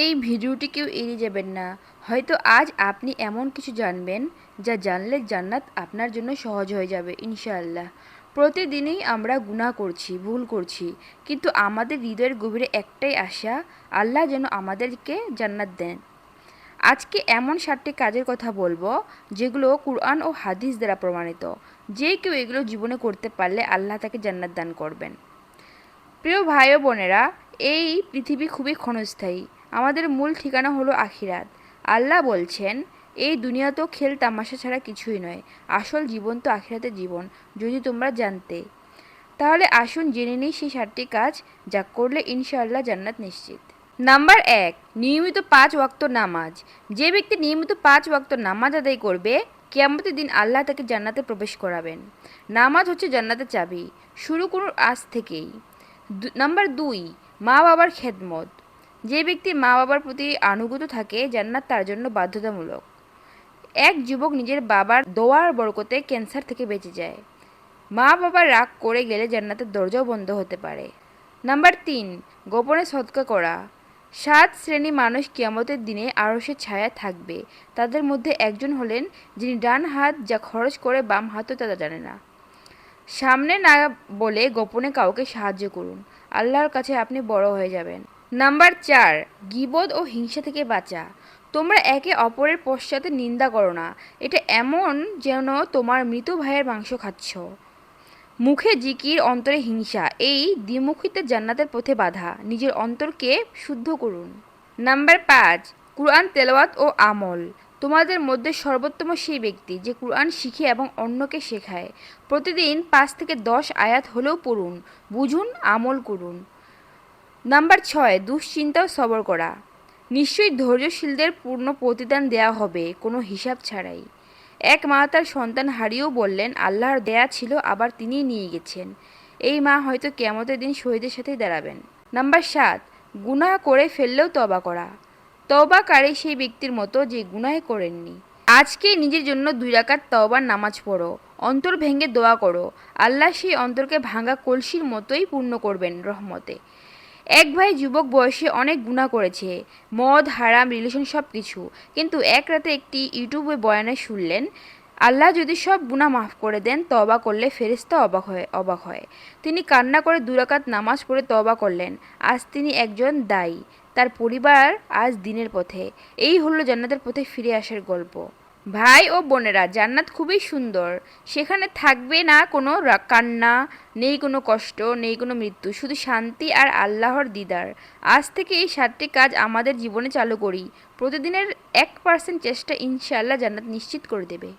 এই ভিডিওটি কেউ এড়িয়ে যাবেন না। হয়তো আজ আপনি এমন কিছু জানবেন যা জানলে জান্নাত আপনার জন্য সহজ হয়ে যাবে, ইনশাআল্লাহ। প্রতিদিনই আমরা গুনাহ করছি, ভুল করছি, কিন্তু আমাদের হৃদয়ের গভীরে একটাই আশা, আল্লাহ যেন আমাদেরকে জান্নাত দেন। আজকে এমন সাতটি কাজের কথা বলব, যেগুলো কুরআন ও হাদিস দ্বারা প্রমাণিত। যে কেউ এগুলো জীবনে করতে পারলে আল্লাহ তাকে জান্নাত দান করবেন। প্রিয় ভাই বোনেরা এই পৃথিবী খুবই ক্ষণস্থায়ী। আমাদের মূল ঠিকানা হলো আখিরাত। আল্লাহ বলছেন, এই দুনিয়া তো খেল তামাশা ছাড়া কিছুই নয়। আসল জীবন তো আখিরাতের জীবন, যদি তোমরা জানতে। তাহলে আসুন জেনে নিই সেই সাতটি কাজ যা করলে ইনশাআল্লাহ জান্নাত নিশ্চিত। নাম্বার এক, নিয়মিত পাঁচ ওয়াক্ত নামাজ। যে ব্যক্তি নিয়মিত পাঁচ ওয়াক্ত নামাজ আদায় করবে, কেয়ামতের দিন আল্লাহ তাকে জান্নাতে প্রবেশ করাবেন। নামাজ হচ্ছে জান্নাতের চাবি। শুরু করুন আজ থেকেই। নাম্বার দুই মা বাবার খেদমত। যে ব্যক্তি মা বাবার প্রতি আনুগত থাকে, জান্নাত তার জন্য বাধ্যতামূলক। এক যুবক নিজের বাবার দোয়ার বরকতে ক্যান্সার থেকে বেঁচে যায়। মা বাবা রাগ করে গেলে জান্নাতের দরজাও বন্ধ হতে পারে। নাম্বার তিন, গোপনে সৎকা করা। সাত শ্রেণি মানুষ কিয়ামতের দিনে আরসের ছায়া থাকবে। তাদের মধ্যে একজন হলেন যিনি ডান হাত যা খরচ করে বাম হাতও তারা জানে না। সামনে না বলে গোপনে কাউকে সাহায্য করুন। আল্লাহর কাছে আপনি বড় হয়ে যাবেন। নাম্বার চার গিবদ ও হিংসা থেকে বাঁচা। তোমরা একে অপরের পশ্চাতে নিন্দা করো না। এটা এমন যেন তোমার মৃত ভাইয়ের মাংস খাচ্ছ। মুখে জিকির, অন্তরে হিংসা, এই দ্বিমুখিতে জান্নাতের পথে বাধা। নিজের অন্তরকে শুদ্ধ করুন। নাম্বার পাঁচ, কুরআন তেলাওয়াত ও আমল। তোমাদের মধ্যে সর্বোত্তম সেই ব্যক্তি যে কুরআন শিখে এবং অন্যকে শেখায়। প্রতিদিন পাঁচ থেকে দশ আয়াত হলেও পড়ুন, বুঝুন, আমল করুন। নাম্বার ছয়, দুশ্চিন্তাও সবর করা। নিশ্চয়ই ধৈর্যশীলদের পূর্ণ প্রতিদান দেয়া হবে, কোনো হিসাব ছাড়াই। এক মা তার সন্তান হারিয়েও বললেন, আল্লাহর দেয়া ছিল, আবার তিনিই নিয়ে গেছেন। এই মা হয়তো কেমতের দিন শহীদের সাথেই দাঁড়াবেন। নাম্বার সাত, গুনাহ করে ফেললেও তবা করা। তবাকারী সেই ব্যক্তির মতো যে গুনাহ করেননি। আজকে নিজের জন্য দুই রাকাত তওবার নামাজ পড়ো, অন্তর ভেঙে দোয়া করো, আল্লাহ সেই অন্তরকে ভাঙা কলসির মতোই পূর্ণ করবেন রহমতে। এক ভাই যুবক বয়সে অনেক গুণা করেছে, মদ, হারাম, রিলেশন সব কিছু কিন্তু এক রাতে একটি ইউটিউবে বয়ানে শুনলেন, আল্লাহ যদি সব গুণা মাফ করে দেন তবা করলে ফেরেস্তা অবাক হয় অবাক হয়। তিনি কান্না করে দুরাকাত নামাজ পড়ে তবা করলেন। আজ তিনি একজন দায়ী। তার পরিবার আজ দিনের পথে। এই হলো জান্নাতের পথে ফিরে আসার গল্প। ভাই ও বোনেরা, জান্নাত খুবই সুন্দর। সেখানে থাকবে না কোনো কান্না, নেই কোনো কষ্ট, নেই কোনো মৃত্যু, শুধু শান্তি আর আল্লাহর দিদার। আজ থেকে এই সাতটি কাজ আমাদের জীবনে চালু করি। প্রতিদিনের এক পার্সেন্ট চেষ্টা ইনশাআল্লাহ জান্নাত নিশ্চিত করে দেবে।